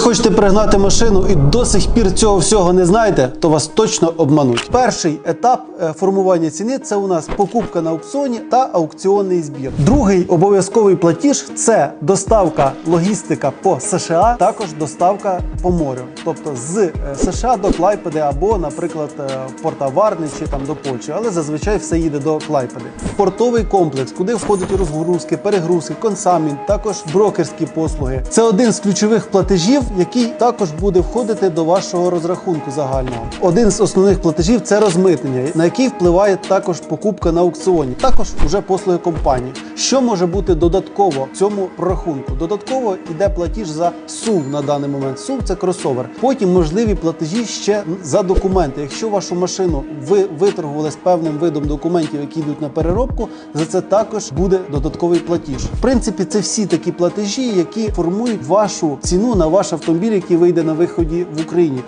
хочете пригнати машину і до сих пір цього всього не знаєте, то вас точно обмануть. Перший етап е, формування ціни це у нас покупка на аукціоні та аукціонний збір. Другий обов'язковий платіж це доставка логістика по США, також доставка по морю, тобто з е, США до Клайпеди або, наприклад, е, порта Варни чи там до Польщі, але зазвичай все їде до Клайпеди. Портовий комплекс, куди входять розгрузки, перегрузки, консамінт, також брокерські послуги. Це один з ключових платежів, який також буде входити до вашого розрахунку загального. Один з основних платежів це розмитнення, на який впливає також покупка на аукціоні, також уже послуги компанії. Що може бути додатково в цьому прорахунку? Додатково йде платіж за SUV на даний момент. SUV – це кросовер. Потім можливі платежі ще за документи. Якщо вашу машину ви виторгували з певним видом документів, які йдуть на переробку, за це також буде додатковий платіж. В принципі, це всі такі платежі, які формують вашу ціну на ваш автомобіль, який вийде на виході в Україні.